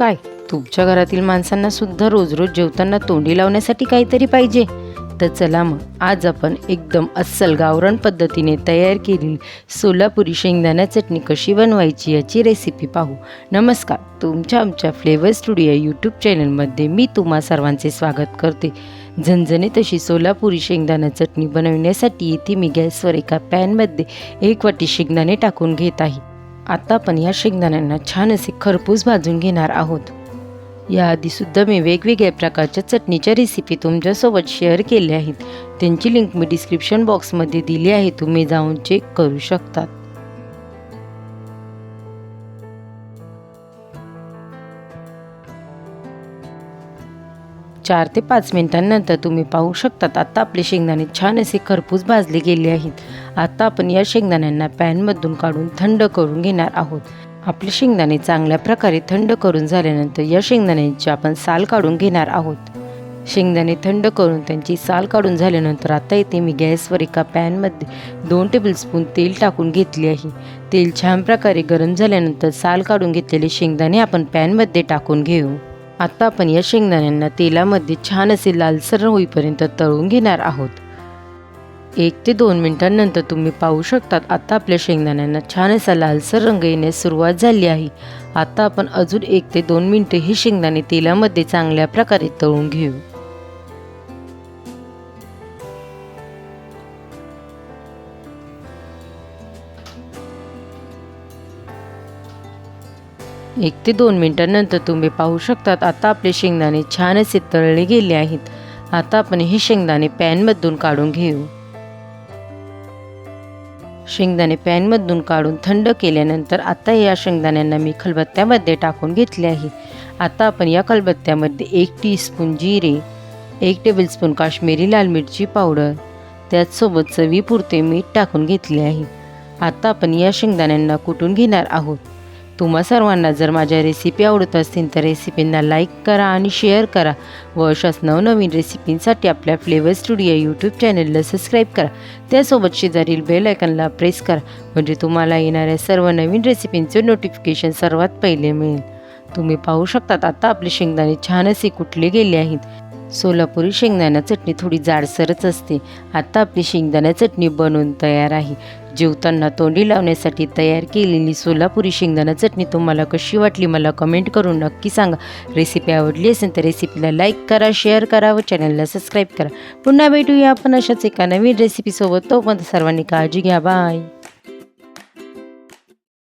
काय? तुमच्या घरातील माणसांना सुद्धा रोज रोज जेवताना तोंडी लावण्यासाठी काहीतरी पाहिजे. तर चला मग आज आपण एकदम अस्सल गावरण पद्धतीने तयार केलेली सोलापुरी शेंगदाणा चटणी कशी बनवायची याची रेसिपी पाहू. नमस्कार तुमच्या आमच्या फ्लेवर स्टुडिओ यूट्यूब चॅनलमध्ये मी तुम्हा सर्वांचे स्वागत करते. झणझणीत अशी सोलापुरी शेंगदाणा चटणी बनवण्यासाठी इथे मी गॅसवर एका पॅनमध्ये एक वाटी शेंगदाणे टाकून घेत आहे. आता आपण या शेंगदाण्यांना छान असे खरपूस भाजून घेणार आहोत. याआधीसुद्धा मी वेगवेगळ्या प्रकारच्या चटणीच्या रेसिपी तुमच्यासोबत शेअर केल्या आहेत. त्यांची लिंक मी डिस्क्रिप्शन बॉक्समध्ये दिली आहे. तुम्ही जाऊन चेक करू शकतात. चार ते पाच मिनिटांनंतर तुम्ही पाहू शकतात आत्ता आपले शेंगदाणे छान असे खरपूस भाजले गेले आहेत. आता आपण या शेंगदाण्यांना पॅनमधून काढून थंड करून घेणार आहोत. आपले शेंगदाणे चांगल्या प्रकारे थंड करून झाल्यानंतर या शेंगदाण्यांची आपण साल काढून घेणार आहोत. शेंगदाणे थंड करून त्यांची साल काढून झाल्यानंतर आता येथे मी गॅसवर एका पॅनमध्ये दोन टेबलस्पून तेल टाकून घेतले आहे. तेल छान प्रकारे गरम झाल्यानंतर साल काढून घेतलेले शेंगदाणे आपण पॅनमध्ये टाकून घेऊ. आत्ता आपण या शेंगदाण्यांना तेलामध्ये छान असे लालसर होईपर्यंत तळून घेणार आहोत. एक ते दोन मिनिटांनंतर तुम्ही पाहू शकतात आता आपल्या शेंगदाण्यांना छान असा लालसर रंग येण्यास सुरुवात झाली आहे. आता आपण अजून एक ते दोन मिनटं हे शेंगदाणे तेलामध्ये चांगल्या प्रकारे तळून घेऊ. एक ते दोन मिनिटांनंतर तुम्ही पाहू शकतात आता आपले शेंगदाणे छान असे तळले गेले आहेत. आता आपण हे शेंगदाणे पॅनमधून काढून घेऊ. शेंगदाणे पॅनमधून काढून थंड केल्यानंतर आता या शेंगदाण्यांना मी खलबत्त्यामध्ये टाकून घेतले आहे. आता आपण या खलबत्त्यामध्ये एक टीस्पून जिरे एक टेबलस्पून काश्मीरी लाल मिरची पावडर त्याचसोबत चवीपुरते मीठ टाकून घेतले आहे. आता आपण या शेंगदाण्यांना कुटून घेणार आहोत. तुम्हा सर्वांना जर माझ्या रेसिपी आवडत असतील तर रेसिपींना लाईक करा आणि शेअर करा व अशाच नवनवीन रेसिपींसाठी आपल्या फ्लेवर स्टुडिओ यूट्यूब चॅनलला सबस्क्राईब करा. त्यासोबत शेजारील बेल आयकनला प्रेस करा म्हणजे तुम्हाला येणाऱ्या सर्व नवीन रेसिपींचे नोटिफिकेशन सर्वात पहिले मिळेल. तुम्ही पाहू शकतात आता आपले शेंगदाणे छान असे कुठले गेले आहेत. सोलापुरी शेंगदाणा चटणी थोडी जाडसरच असते. आता आपली शेंगदाणा चटणी बनवून तयार आहे. जेवताना तोंडी लावण्यासाठी तयार केलेली सोलापुरी शेंगदाणा चटणी तुम्हाला कशी वाटली मला कमेंट करून नक्की सांगा. रेसिपी आवडली असेल तर रेसिपीला लाईक करा शेअर करा व चॅनलला सबस्क्राईब करा. पुन्हा भेटूया आपण अशाच एका नवीन रेसिपीसोबत तोपर्यंत सर्वांनी काळजी घ्या. बाय